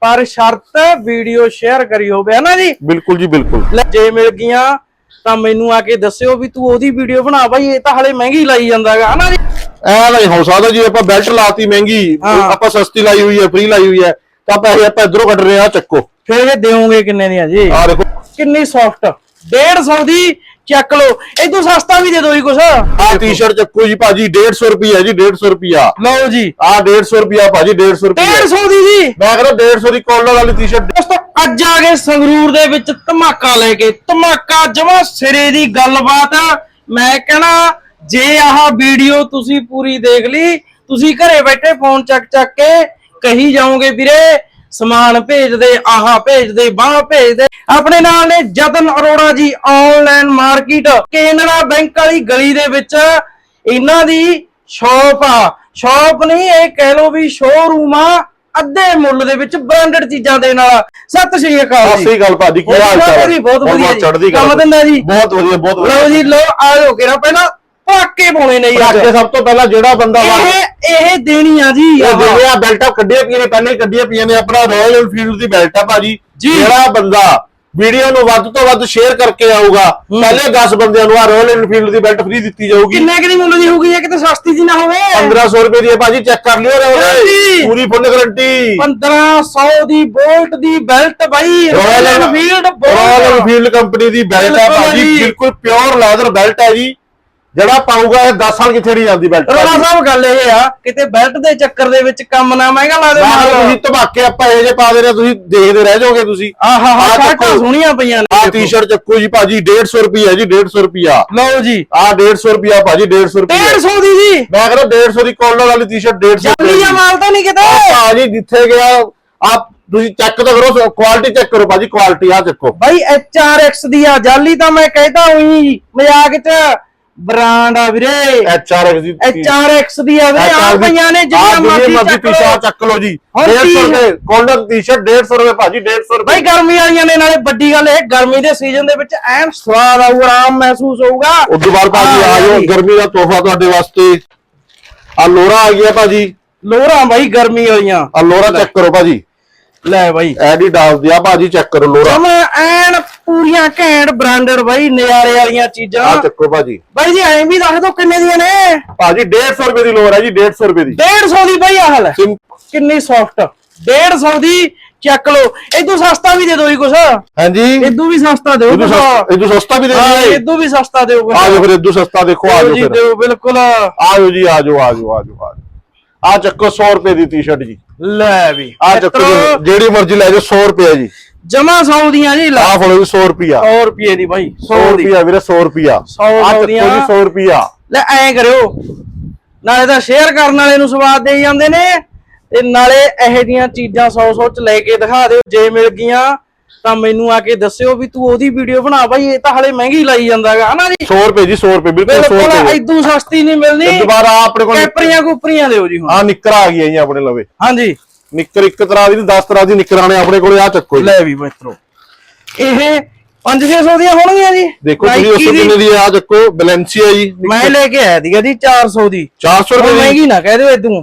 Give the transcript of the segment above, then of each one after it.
ਪਰ ਸ਼ਰਤ video share ਕਰੀ ਹੋਵੇ ਹਨਾ ਜੀ? ਬਿਲਕੁਲ ਜੀ ਬਿਲਕੁਲ। ਲੈ, ਜੇ ਮਿਲ ਗਈਆਂ ਤਾਂ ਮੈਨੂੰ ਆ ਕੇ ਦੱਸਿਓ ਵੀ ਤੂੰ ਉਹਦੀ ਵੀਡੀਓ ਬਣਾ ਬਾਈ ਇਹ ਤਾਂ ਹਲੇ ਮਹਿੰਗੀ ਲਾਈ ਜਾਂਦਾਗਾ ਹਨਾ ਜੀ? ਐ ਨਹੀਂ ਹੋ ਸਕਦਾ ਜੀ ਆਪਾਂ ਬੈਲਟ ਲਾਤੀ ਮਹਿੰਗੀ ਹਾਂ। ਆਪਾਂ ਸਸਤੀ ਲਾਈ ਹੋਈ ਹੈ ਫ੍ਰੀ ਲਾਈ ਹੋਈ ਹੈ ਤਾਂ ਪੈਸੇ ਆਪਾਂ ਇਧਰੋਂ ਕੱਢ ਰਹੇ ਆ ਚੱਕੋ। ਫਿਰ ਇਹ ਦਿਓਗੇ ਕਿੰਨੇ ਦੀਆਂ ਜੀ? ਆ ਦੇਖੋ। ਕਿੰਨੀ ਸੌਫਟ 150 ਦੀ ਚੱਕ ਲਓ। ਇਹ ਤੋਂ ਸਸਤਾ ਵੀ ਦੇ ਦੋ ਜੀ ਕੁਛ। ਆ ਟੀ-ਸ਼ਰਟ ਚੱਕੋ ਜੀ ਭਾਜੀ 150 ਰੁਪਿਆ ਜੀ 150 ਰੁਪਿਆ ਲਓ ਜੀ। ਆ 150 ਰੁਪਿਆ ਭਾਜੀ 150 ਰੁਪਿਆ 150 ਦੀ ਜੀ। ਮੈਂ ਕਹਿੰਦਾ 150 ਦੀ ਕਾਲਰ ਵਾਲੀ ਟੀ-ਸ਼ਰਟ ਦੋਸਤੋ ਅੱਜ ਆ ਗਏ ਸੰਗਰੂਰ ਦੇ ਵਿੱਚ ਧਮਾਕਾ ਲੈ ਕੇ। ਧਮਾਕਾ ਜਮਾ ਸਿਰੇ ਦੀ ਗੱਲਬਾਤ। ਮੈਂ ਕਹਣਾ ਜੇ ਆਹ ਵੀਡੀਓ ਤੁਸੀਂ ਪੂਰੀ ਦੇਖ ਲਈ ਤੁਸੀਂ ਘਰੇ ਬੈਠੇ ਫੋਨ ਚੱਕ ਚੱਕ ਕੇ ਕਹੀ ਜਾਓਗੇ ਵੀਰੇ ਸਮਾਨ ਭੇਜ ਦੇ ਆਹ ਭੇਜ ਦੇ ਬਾਹ ਭੇਜ ਦੇ ਆਪਣੇ ਨਾਲ ਨੇ ਜਤਨ Arora ji online market Canara bank ਵਾਲੀ ਗਲੀ ਦੇ ਵਿੱਚ ਇਹਨਾਂ ਦੀ ਸ਼ਾਪ ਆ। ਸ਼ਾਪ ਨਹੀਂ ਇਹ ਕਹਿ ਲੋ ਵੀ ਸ਼ੋਰੂਮ ਆ ਅੱਧੇ ਮੁੱਲ ਦੇ ਵਿੱਚ ਬ੍ਰਾਂਡਡ ਚੀਜ਼ਾਂ ਦੇ ਨਾਲ ਸਤਿ ਸ਼੍ਰੀ ਅਕਾਲ ਜੀ। ਸਹੀ ਗੱਲ ਭਾਜੀ ਕੀ ਹਾਲ ਚਾਲ? ਹੈ? ਬਹੁਤ ਵਧੀਆ ਜੀ। ਚੜ੍ਹਦੀ ਕਲਾ ਕੰਮ ਧੰਦਾ ਜੀ। ਬਹੁਤ ਵਧੀਆ ਬਹੁਤ ਲਓ ਵਧੀਆ ਜੀ ਲਓ ਆ ਜਾਓ ਕਿਰਾ ਪਹਿਲਾਂ ਪਟਾਕੇ ਪਾਉਣੇ ਨੇ। ਪਟਾਕੇ ਸਭ ਤੋਂ ਪਹਿਲਾਂ ਜਿਹੜਾ ਬੰਦਾ ਇਹ ਇਹ ਦੇਣੀ ਆ ਜੀ। ਜਿਹੜੇ ਆ ਬੈਲਟਾਂ ਕੱਢੀਆਂ ਪਈਆਂ ਨੇ ਪਹਿਲਾਂ ਹੀ ਕੱਢੀਆਂ ਪਈਆਂ ਨੇ ਆਪਣਾ ਰਾਇਲ ਐਨਫੀਲਡ ਦੀ ਬੈਲਟ ਆ ਭਾਜੀ। ਜਿਹੜਾ ਬੰਦਾ ਵੀਡੀਓ ਨੂੰ ਵੱਧ ਤੋਂ ਵੱਧ ਸ਼ੇਅਰ ਕਰਕੇ ਆਊਗਾ ਪਹਿਲੇ 10 ਬੰਦਿਆਂ ਨੂੰ ਆ ਰਾਇਲ ਐਨਫੀਲਡ ਦੀ ਬੈਲਟ ਫ੍ਰੀ ਦਿੱਤੀ ਜਾਊਗੀ ਕਿੰਨੇ ਕਿ ਦੀ ਮੁੱਲ ਦੀ ਹੋਊਗੀ ਇਹ ਕਿਤੇ ਸਸਤੀ ਜੀ ਨਾ ਹੋਵੇ 1500 ਰੁਪਏ ਦੀ ਹੈ ਭਾਜੀ ਚੈੱਕ ਕਰ ਲਿਓ। ਰੋਲੇ ਪੂਰੀ ਫੁੱਲ ਗਾਰੰਟੀ 1500 ਦੀ bolt the belt by Royal Royal Enfield Royal Enfield company the belt ਹੈ ਭਾਜੀ। ਬਿਲਕੁਲ ਪਿਓਰ ਲੈਦਰ ਬੈਲਟ ਹੈ ਜੀ ਜਿਹੜਾ ਪਾਊਗਾ ਇਹ 10 ਸਾਲ ਕਿੱਥੇ ਨਹੀਂ ਜਾਂਦੀ ਬੈਲਟ? ਰੋਣਾ ਸਾਹਿਬ ਗੱਲ ਇਹ ਆ ਕਿਤੇ ਬੈਲਟ ਦੇ ਚੱਕਰ ਦੇ ਵਿੱਚ ਕੰਮ ਨਾ ਮਹਿੰਗਾ ਲਾ ਦੇ ਨਾਲ ਤੁਸੀਂ ਧਮਾਕੇ ਆਪਾਂ ਇਹ ਜੇ ਪਾ ਦੇ ਰਹੇ ਤੁਸੀਂ ਦੇਖਦੇ ਰਹਿ ਜਾਓਗੇ ਤੁਸੀਂ। ਆਹ ਹਾ ਸ਼ਰਟਾਂ। ਸੋਹਣੀਆਂ ਪਈਆਂ ਆ ਨੇ ਟੀ-ਸ਼ਰਟ ਚੱਕੋ ਜੀ ਭਾਜੀ 150 ਰੁਪਿਆ ਜੀ 150 ਰੁਪਿਆ ਲਓ ਜੀ। ਆ 150 ਰੁਪਿਆ ਭਾਜੀ 150 ਰੁਪਿਆ 150 ਦੀ ਜੀ। ਮੈਂ ਕਹਿੰਦਾ 150 ਦੀ ਕਾਲਰ ਵਾਲੀ ਟੀ-ਸ਼ਰਟ 150 ਜਲਦੀ ਆ ਮਾਲ ਤਾਂ ਨਹੀਂ ਕਿਤੇ। ਭਾਜੀ ਜਿੱਥੇ ਗਿਆ ਆਪ ਤੁਸੀਂ ਚੈੱਕ ਤਾਂ ਕਰੋ ਕੁਆਲਿਟੀ ਚੈੱਕ ਕਰੋ ਭਾਜੀ ਕੁਆਲਿਟੀ ਆ ਚੱਕੋ। ਬਾਈ ਐਚਆਰਐਕਸ ਦੀ ਆ ਜਾਲੀ ਤਾਂ ਮੈਂ ਕਹਿਤਾ ਉਹੀ ਮਜ਼ਾਕ ਚ। ਬ੍ਰਾਂਡ ਆ ਵੀਰੇ। ਐਚਆਰਐਕਸ ਦੀ ਐਚਆਰਐਕਸ ਦੀ ਆ ਵੀਰੇ ਆ ਪਈਆਂ ਨੇ ਜਿਹੜੀਆਂ ਮਰਜ਼ੀ ਲਓ। ਚੱਕ ਲਓ ਜੀ। ਹੁਣ 150 ਟੀ- ਰੁਪਏ ਕਾਲਰ ਟੀ-ਸ਼ਰਟ 150 ਰੁਪਏ ਭਾਜੀ 150 ਰੁਪਏ। ਬਾਈ ਗਰਮੀ ਵਾਲੀਆਂ ਨੇ ਨਾਲੇ ਵੱਡੀ ਗੱਲ ਇਹ ਗਰਮੀ ਦੇ ਸੀਜ਼ਨ ਦੇ ਵਿੱਚ ਐਨ ਸਵਾਦ ਆਊ ਆਰਾਮ ਮਹਿਸੂਸ ਹੋਊਗਾ। ਤੋਂ ਬਾਅਦ ਭਾਜੀ ਹਾਂ, ਆ ਜਾਓ ਜੀ। ਗਰਮੀ ਦਾ ਤੋਹਫਾ ਤੁਹਾਡੇ ਵਾਸਤੇ। ਆ ਲੋਰਾ ਆ ਗਿਆ ਭਾਜੀ। ਲੋਰਾਂ ਬਾਈ ਗਰਮੀ ਵਾਲੀਆਂ। ਆ ਲੋਰਾ ਚੈੱਕ ਕਰੋ ਭਾਜੀ। ਲੈ ਬਾਈ। ਐਡੀਡਾਸ ਦੀ ਆ ਭਾਜੀ ਚੈੱਕ ਕਰੋ ਲੋਰਾ। ਐਨ ਪੂਰੀਆਂ ਘੈਂਟ ਬ੍ਰਾਂਡਡ ਬਾਈ ਨਜ਼ਾਰੇ ਵਾਲੀਆਂ ਚੀਜ਼ਾਂ। ਆ ਚੱਕੋ ਭਾਜੀ। ਬਾਈ ਜੀ ਐਂ ਵੀ ਦੱਸ ਦੋ ਕਿੰਨੇ ਦੀਆਂ ਨੇ। ਭਾਜੀ 150 ਰੁਪਏ ਦੀ ਲੋਰ ਹੈ ਜੀ 150 ਰੁਪਏ ਦੀ। 150 ਦੀ ਬਾਈ ਆਹ ਲੈ। ਕਿੰਨੀ ਸੌਫਟ 150 ਦੀ ਚੱਕ ਲਓ। ਇਦੋਂ ਸਸਤਾ ਵੀ ਦੇ ਦਿਓ ਜੀ ਕੁਛ। ਹਾਂਜੀ। ਇਦੋਂ ਵੀ ਸਸਤਾ ਦਿਓ ਕੁਛ ਸਸਤਾ ਇਹਦੂ ਸਸਤਾ ਵੀ ਦੇ ਦਿਓ ਇਦੋਂ ਵੀ ਸਸਤਾ ਦਿਓ ਕੁਛ ਆ ਜਾਓ ਫਿਰ ਇਹਦੂ ਸਸਤਾ ਦੇਖੋ ਆ ਜਾਓ ਜੀ ਦਿਓ ਬਿਲਕੁਲ। ਆ ਜਾਓ ਜੀ ਆ ਜਾਓ ਆ ਜਾਓ ਆ ਚੱਕੋ 100 ਰੁਪਏ ਦੀ ਟੀ-ਸ਼ਰਟ ਜੀ। ਲੈ ਵੀ। ਆ ਚੱਕੋ ਜਿਹੜੀ ਮਰਜ਼ੀ ਲੈ ਜਾਓ 100 ਰੁਪਏ ਜੀ। ਜਮਾ 100 ਦੀਆਂ ਜੀ ਲੈ ਆ ਫੜੋ ਜੀ 100 ਰੁਪਿਆ 100 ਰੁਪਏ ਦੀ ਬਾਈ 100 100 ਦੀ। ਰੁਪਿਆ ਵੀਰੇ 100 ਰੁਪਿਆ ਸੌ ਆ ਚੱਕੋ ਦੀਆਂ। ਜੀ 100 ਰੁਪਿਆ ਲੈ ਐਂ ਕਰਿਓ। ਨਾਲੇ ਤਾਂ ਸ਼ੇਅਰ ਕਰਨ ਵਾਲੇ ਨੂੰ ਸਵਾਦ ਦੇ ਜਾਂਦੇ ਨੇ। ਤੇ ਨਾਲੇ ਇਹੋ ਜੀਆਂ ਚੀਜ਼ਾਂ 100 100 ਚ ਲੈ ਕੇ ਦਿਖਾ ਦਿਓ ਜੇ ਮਿਲ ਗਈਆਂ ਤਾਂ ਮੈਨੂੰ ਆ ਕੇ ਦੱਸਿਓ ਵੀ ਤੂੰ ਉਹਦੀ ਵੀਡੀਓ ਬਣਾ ਬਾਈ ਇਹ ਤਾਂ ਹਲੇ ਮਹਿੰਗੀ ਲਾਈ ਜਾਂਦਾਗਾ ਹਨਾ ਜੀ? 100 ਰੁਪਏ ਜੀ 100 ਰੁਪਏ ਬਿਲਕੁਲ 100 ਬਿਲਕੁਲ ਰੁਪਏ। ਇਦੋਂ ਸਸਤੀ ਨਹੀਂ ਮਿਲਣੀ। ਦੁਬਾਰਾ ਆਪਣੇ ਕੋਲ ਕੈਪਰੀਆਂ ਕੁਪਰੀਆਂ ਦਿਓ ਜੀ ਹੁਣ। ਆ ਨਿੱਕਰ ਆ ਗਈ ਹੈ ਜੀ ਆਪਣੇ ਲਵੇ। ਹਾਂਜੀ। ਨਿੱਕਰ ਇੱਕ ਤਰ੍ਹਾਂ ਦੀ 10 ਤਰ੍ਹਾਂ ਦੀ ਨਿੱਕਰਾਂ ਨੇ ਆਪਣੇ ਕੋਲੇ ਆ ਚੱਕੋ ਜੀ। ਲੈ ਵੀ ਮਿੱਤਰੋ। ਇਹ 5-600 ਦੀਆਂ ਹੋਣਗੀਆਂ ਜੀ। ਦੇਖੋ ਤੁਸੀਂ ਉਸ। ਕਿੰਨੇ ਦੀ ਆ ਚੱਕੋ ਬੈਲੈਂਸੀਆ ਜੀ ਮੈਂ ਲੈ ਕੇ ਆਇਆ ਸੀਗਾ ਜੀ 400 ਦੀ। 400 ਉਹ ਰੁਪਏ ਦੀ? ਮਹਿੰਗੀ ਨਾ ਕਹਿ ਦਿਓ ਇਦੋਂ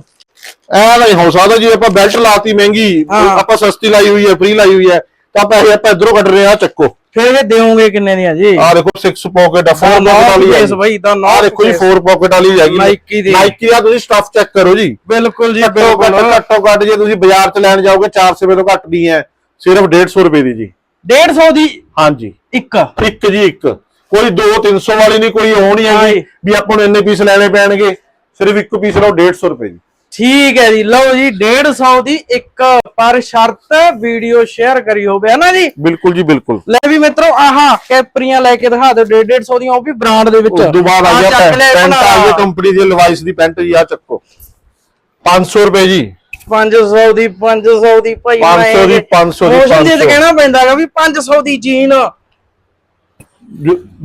ਐ ਨਹੀਂ ਹੋ ਸਕਦਾ ਜੀ ਆਪਾਂ ਬੈਲਟ ਲਾਤੀ ਮਹਿੰਗੀ। ਆਪਾਂ ਸਸਤੀ ਲਾਈ ਹੋਈ ਹੈ ਫ੍ਰੀ ਲਾਈ ਹੋਈ ਹੈ ਤਾਂ ਪੈਸੇ ਆਪਾਂ ਇਧਰੋਂ ਕੱਢ ਰਹੇ ਆ ਚੱਕੋ। ਫਿਰ ਇਹ ਦਿਓਗੇ ਕਿੰਨੇ ਦੀਆਂ ਜੀ? ਆ ਦੇਖੋ 6 ਪਾਕਟ ਆ 4 ਦਾ ਪਾਕਟ ਵਾਲੀ ਹੈ face ਬਈ, ਦਾ ਆ north ਦੇਖੋ ਜੀ face। 4 ਪਾਕਟ ਵਾਲੀ ਹੈਗੀ Nike ਦੀ। ਨਾਈਕੀ ਦਾ ਤੁਸੀਂ ਸਟਫ ਚੈੱਕ ਕਰੋ ਜੀ। ਬਿਲਕੁਲ ਜੀ ਬਿਲਕੁਲ। ਘੱਟੋ ਘੱਟ ਜੇ ਤੁਸੀਂ ਬਾਜ਼ਾਰ ਚ ਲੈਣ ਜਾਓਗੇ 400 ਰੁਪਏ ਤੋਂ ਘੱਟ ਨਹੀਂ ਹੈ। ਸਿਰਫ 150 ਰੁਪਏ ਦੀ ਜੀ। 150 ਦੀ ਹਾਂਜੀ। ਇੱਕ? ਇੱਕ ਜੀ ਇੱਕ। ਕੋਈ 2 300 ਵਾਲੀ ਨਹੀਂ ਕੋਈ ਹੈਗੀ ਹਾਂਜੀ। ਵੀ ਆਪਾਂ ਨੂੰ ਇੰਨੇ ਪੀਸ ਲੈਣੇ ਪੈਣਗੇ। ਸਿਰਫ ਇੱਕ ਪੀਸ ਲਓ 150 ਰੁਪਏ ਜੀ ਠੀਕ ਹੈ ਜੀ। ਲਓ ਜੀ 150 ਦੀ ਇੱਕ ਪਰ ਸ਼ਰਤ ਵੀਡੀਓ ਸ਼ੇਅਰ ਕਰੀ ਹੋਵੇ ਹਨਾ ਜੀ? ਬਿਲਕੁਲ ਜੀ ਬਿਲਕੁਲ। ਲੈ ਵੀ ਮਿੱਤਰੋ ਆਹਾ ਕੈਪਰੀਆਂ ਲੈ ਕੇ ਦਿਖਾ ਦਿਓ 150 ਦੀਆਂ ਉਹ ਵੀ ਬ੍ਰਾਂਡ ਦੇ ਵਿੱਚ। ਉਸ ਤੋਂ ਬਾਅਦ ਆ ਗਿਆ ਪੈਂਟ। ਆ ਗਈ ਕੰਪਨੀ ਦੀ ਲਵਾਈਸ ਦੀ ਪੈਂਟ ਜੀ ਆ ਚੱਕੋ। 500 ਰੁਪਏ ਜੀ। 500 ਦੀ 500 ਦੀ ਭਾਈ 500 ਦੀ, 500 ਦੀ, ਮੌਸਮ ਦੇ 500 ਕਹਿਣਾ ਪੈਂਦਾਗਾ ਵੀ 500 ਦੀ ਜੀਨ।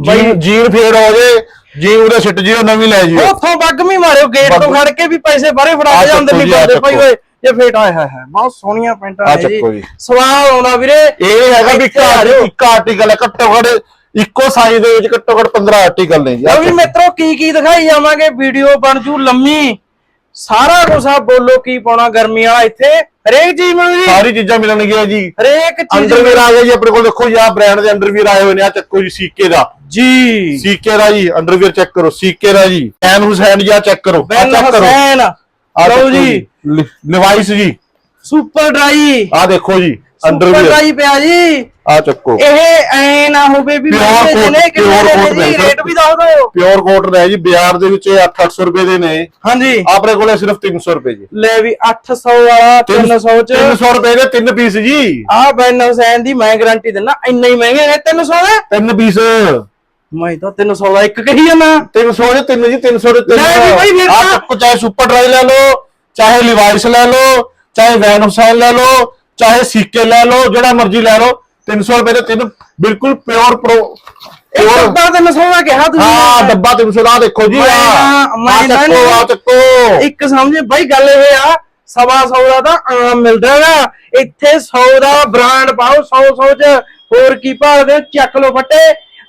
ਜੀਨ ਜੀਨ ਫੇਰ ਹੋ ਜੇ। ਜੀਨ ਉਹਦੇ ਸਿੱਟ ਜੀ ਉਹ ਨਵੀਂ ਲੈ ਜੀ ਉੱਥੋਂ ਬੱਗਮੀ ਮਾਰਿਓ ਗੇਟ ਤੋਂ ਬੱਗ- ਖੜ ਕੇ ਵੀ ਪੈਸੇ ਬਾਰੇ ਫੜਾ ਕੇ ਅੰਦਰ ਨਹੀਂ ਜੀ, ਪਾਉਂਦੇ ਭਾਈ। ਓਏ ਇਹ ਫੇਟ ਆਇਆ ਹੈ ਹੈ ਬਹੁਤ ਸੋਹਣੀਆਂ ਪੈਂਟਾਂ ਨੇ ਜੀ ਜੀ। ਸਵਾਦ ਆਉਂਦਾ ਵੀਰੇ ਇਹ ਹੈਗਾ ਵੀ ਇੱਕ ਜਾਓ। ਆਰਟੀਕਲ ਹੈ ਘੱਟੋ ਘੱਟ ਇੱਕੋ ਸਾਈਜ਼ ਦੇ ਵਿੱਚ ਘੱਟੋ ਘੱਟ 15 ਆਰਟੀਕਲ ਨੇ ਜੀ ਵੀ ਮਿੱਤਰੋ ਕੀ ਕੀ ਦਿਖਾਈ ਜਾਵਾਂਗੇ ਵੀਡੀਓ ਬਣ ਜੂ ਲੰਮੀ ਸਾਰਾ ਕੁਝ ਆ ਬੋਲੋ ਕੀ ਪਾਉਣਾ ਗਰਮੀ ਵਾਲਾ ਇੱਥੇ ਹਰੇਕ ਚੀਜ਼ ਮਿਲੂ ਜੀ। ਸਾਰੀ ਚੀਜ਼ਾਂ ਮਿਲਣਗੀਆਂ ਜੀ। ਹਰੇਕ ਚੀਜ਼ ਅੰਡਰਵੀਅਰ ਆ ਗਿਆ ਜੀ ਆਪਣੇ ਕੋਲ ਦੇਖੋ ਜੀ ਆ ਬ੍ਰਾਂਡ ਦੇ ਅੰਡਰਵੀਅਰ ਆਏ ਹੋਏ ਨੇ ਆ ਚੱਕੋ ਜੀ ਸੀਕੇ ਦਾ। ਜੀ। ਸੀਕੇ ਦਾ ਜੀ ਅੰਡਰਵੀਅਰ ਚੈੱਕ ਕਰੋ ਸੀਕੇ ਦਾ ਜੀ। ਐਨ ਹੁਸੈਨ ਜੀ ਆ ਚੈੱਕ ਕਰੋ ਬੈਨ check ਕਰੋ। ਹਸੈਨ ਆਹ ਲਓ ਦੇਖੋ ਜੀ। ਲਿਵਾਈਸ ਜੀ। ਸੁਪਰ ਡਰਾਈ ਆ ਦੇਖੋ ਜੀ ਸੁਪਰ ਅੰਡਰਵੀਅਰ ਡਰਾਈ ਪਿਆ ਜੀ? ਆ ਚੱਕੋ। ਇਹ ਐ ਨਾ ਹੋਵੇ ਵੀ Pure ਮਹਿੰਗੇ coat- ਨੇ ਕਿੰਨੇ pure ਦੇ coat ਜੀ ਮਿਲਦਾ। ਰੇਟ ਵੀ ਦੱਸ ਦਿਓ। ਪਿਓਰ ਕੋਟਨ ਹੈ ਜੀ ਬਾਜ਼ਾਰ ਦੇ ਵਿੱਚ ਇਹ 800 ਰੁਪਏ ਦੇ ਨੇ। ਹਾਂਜੀ। ਆਪਣੇ ਕੋਲੇ ਸਿਰਫ 300 ਰੁਪਏ ਜੀ। ਲੈ ਵੀ 800 ਵਾਲਾ 300 ਚ। 300 ਰੁਪਏ ਦੇ ਤਿੰਨ ਪੀਸ ਜੀ। ਆ ਬੈਨ ਹਸੈਨ ਦੀ ਮੈਂ ਗਾਰੰਟੀ ਦਿੰਦਾ ਇੰਨੇ ਹੀ ਮਹਿੰਗੇ ਨੇ 300 ਦੇ? ਤਿੰਨ ਪੀਸ। ਮੈਂ ਤਾਂ 300 ਦਾ ਇੱਕ ਕਹੀ ਜਾਂਦਾ। 300 ਦੇ ਤਿੰਨ ਜੀ 300 ਦੇ ਤਿੰਨ। ਲੈ ਵੀ ਬਾਈ ਫਿਰ ਆ ਤਾਂ- ਚੱਕੋ ਚਾਹੇ ਸੁਪਰ ਡਰਾਈ ਲੈ ਲਓ ਚਾਹੇ ਲਿਵਾਈਸ ਲੈ ਲਓ ਚਾਹੇ ਵੈਨ ਹੁਸੈਨ ਲੈ ਲਓ ਚਾਹੇ ਸੀਕੇ ਲੈ ਲਓ ਜਿਹੜਾ ਮਰਜ਼ੀ ਲੈ ਲਓ 300 ਰੁਪਏ ਦੇ ਤਿੰਨ ਬਿਲਕੁਲ ਪਿਓਰ ਪ੍ਰੋ ਇਹ ਡੱਬਾ 300 ਦਾ ਕਿਹਾ ਤੁਸੀਂ ਹਾਂ ਡੱਬਾ 300 ਦਾ ਦੇਖੋ ਜੀ ਮੈਂ ਆ ਨਾ- ਮੈਂ ਆ ਚੱਕੋ ਨਾ- ਆ ਚੱਕੋ ਇੱਕ ਸਮਝੇ ਬਾਈ ਗੱਲ ਇਹ ਆ ਸਵਾ ਸੌ ਦਾ ਤਾਂ ਆਮ ਮਿਲਦਾ ਹੈਗਾ ਇੱਥੇ 100 ਦਾ ਬ੍ਰਾਂਡ ਪਾਓ 100 100 ਚ ਹੋਰ ਕੀ ਭਾਲਦੇ ਹੋ? ਚੱਕ ਲੋ ਫੱਟੇ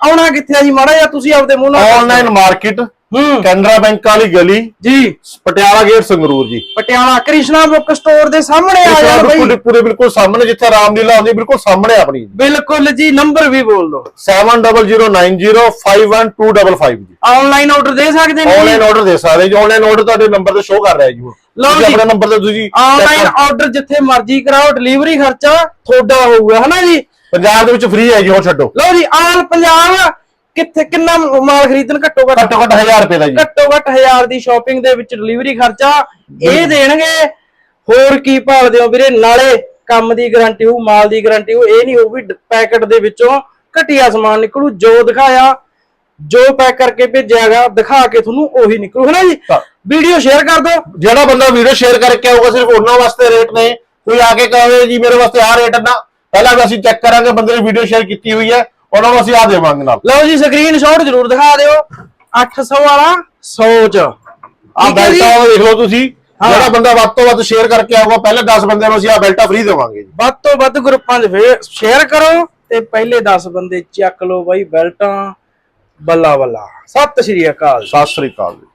ਆਉਣਾ ਕਿੱਥੇ ਆ ਜੀ ਮਾੜਾ ਜਿਹਾ ਤੁਸੀਂ ਆਪਦੇ ਮੂੰਹ ਨਾਲ। ਆਨਲਾਈਨ ਮਾਰਕੀਟ ਹੂੰ। ਕੈਨਰਾ ਬੈਂਕ ਵਾਲੀ ਗਲੀ ਜੀ। ਪਟਿਆਲਾ ਗੇਟ ਸੰਗਰੂਰ ਜੀ। ਪਟਿਆਲਾ ਕ੍ਰਿਸ਼ਨਾ ਬੁੱਕ ਸਟੋਰ ਦੇ ਸਾਹਮਣੇ ਆ ਪੂਰੇ ਬਈ। ਪੂਰੇ ਬਿਲਕੁਲ ਸਾਹਮਣੇ ਜਿੱਥੇ ਰਾਮਲੀਲਾ ਹੁੰਦੀ ਬਿਲਕੁਲ ਸਾਹਮਣੇ ਆਪਣੀ ਬਿਲਕੁਲ ਜੀ ਨੰਬਰ ਵੀ ਬੋਲ ਦਿਓ। 7009051255 ਜੀ। ਆਨਲਾਈਨ ਆਰਡਰ ਦੇ ਸਕਦੇ ਨੇ ਆਨਲਾਈਨ ਆਰਡਰ ਦੇ ਸਕਦੇ ਜੀ ਆਨਲਾਈਨ ਆਰਡਰ ਤੁਹਾਡੇ ਨੰਬਰ ਤੇ ਸ਼ੋ ਕਰ ਰਿਹਾ ਜੀ ਲਓ ਜੀ। ਆਪਣੇ ਨੰਬਰ ਤੇ ਤੁਸੀਂ ਆਨਲਾਈਨ ਆਰਡਰ ਜਿੱਥੇ ਮਰਜ਼ੀ ਕਰਾਓ ਡਿਲੀਵਰੀ ਖਰਚਾ ਤੁਹਾਡਾ ਹੋਊਗਾ ਹਨਾ ਜੀ? ਪੰਜਾਬ ਦੇ ਵਿੱਚ ਫ੍ਰੀ ਹੈ ਜੀ ਹੋਰ ਛੱਡੋ। ਲਓ ਜੀ ਆਲ ਪੰਜਾਬ ਕਿੱਥੇ ਕਿੰਨਾ ਮਾਲ ਖਰੀਦਣ? ਘੱਟੋ ਘੱਟ ਘੱਟੋ ਘੱਟ 1000 ਰੁਪਏ ਦਾ ਜੀ। ਘੱਟੋ ਘੱਟ 1000 ਦੀ ਸ਼ਾਪਿੰਗ ਦੇ ਵਿੱਚ ਡਿਲੀਵਰੀ ਖਰਚਾ ਇਹ ਦੇਣਗੇ। ਹੋਰ ਕੀ ਭਾਲਦੇ ਹੋ ਵੀਰੇ? ਨਾਲੇ ਕੰਮ ਦੀ ਗਾਰੰਟੀ ਹੋਊ ਮਾਲ ਦੀ ਗਾਰੰਟੀ ਹੋਊ ਇਹ ਨਹੀਂ ਹੋਊ ਵੀ ਪੈਕਟ ਦੇ ਵਿੱਚੋਂ ਘਟੀਆ ਸਮਾਨ ਨਿਕਲੂ। ਜੋ ਦਿਖਾਇਆ ਜੋ ਪੈਕ ਕਰਕੇ ਭੇਜਿਆਗਾ ਦਿਖਾ ਕੇ ਤੁਹਾਨੂੰ ਉਹੀ ਨਿਕਲੂ ਹੈ ਨਾ ਜੀ। ਵੀਡੀਓ ਸ਼ੇਅਰ ਕਰ ਦਿਓ। ਜਿਹੜਾ ਬੰਦਾ ਵੀਡੀਓ ਸ਼ੇਅਰ ਕਰਕੇ ਆਊਗਾ ਸਿਰਫ ਉਹਨਾਂ ਵਾਸਤੇ ਰੇਟ ਨੇ। ਕੋਈ ਆ ਕੇ ਕਹੇ ਜੀ ਮੇਰੇ ਵਾਸਤੇ ਆਹ ਰੇਟ ਨਾ। ਪਹਿਲਾਂ ਅਸੀਂ ਚੈੱਕ ਕਰਾਂਗੇ ਬੰਦੇ ਨੇ ਵੀਡੀਓ ਸ਼ੇਅਰ ਕੀਤੀ ਹੋਈ ਹੈ। ਉਹਨਾਂ ਨੂੰ ਅਸੀਂ ਆ ਦੇਵਾਂਗੇ ਨਾਲ। ਲਓ ਜੀ ਸਕਰੀਨਸ਼ਾਟ ਜ਼ਰੂਰ ਦਿਖਾ ਦਿਓ। 800 ਵਾਲਾ 100 ਚ ਆ ਠੀਕ ਹੈ ਜੀ? ਬੈਲਟਾ ਉਹ ਦੇਖ ਲਓ ਤੁਸੀਂ। ਹਾਂ। ਜਿਹੜਾ ਬੰਦਾ ਵੱਧ ਤੋਂ ਵੱਧ ਸ਼ੇਅਰ ਕਰਕੇ ਆਊਗਾ ਪਹਿਲੇ 10 ਬੰਦਿਆਂ ਨੂੰ ਅਸੀਂ ਆ ਬੈਲਟਾ ਫ੍ਰੀ ਦੇਵਾਂਗੇ ਜੀ। ਵੱਧ ਤੋਂ ਵੱਧ ਗਰੁੱਪਾਂ 'ਚ ਫੇਰ ਸ਼ੇਅਰ ਕਰੋ ਤੇ ਪਹਿਲੇ 10 ਬੰਦੇ ਚੱਕ ਲਓ ਬਾਈ ਬੈਲਟਾਂ ਬੱਲਾ ਬੱਲਾ। ਸਤਿ ਸ਼੍ਰੀ ਅਕਾਲ। ਸਤਿ ਸ੍ਰੀ ਅਕਾਲ ਜੀ।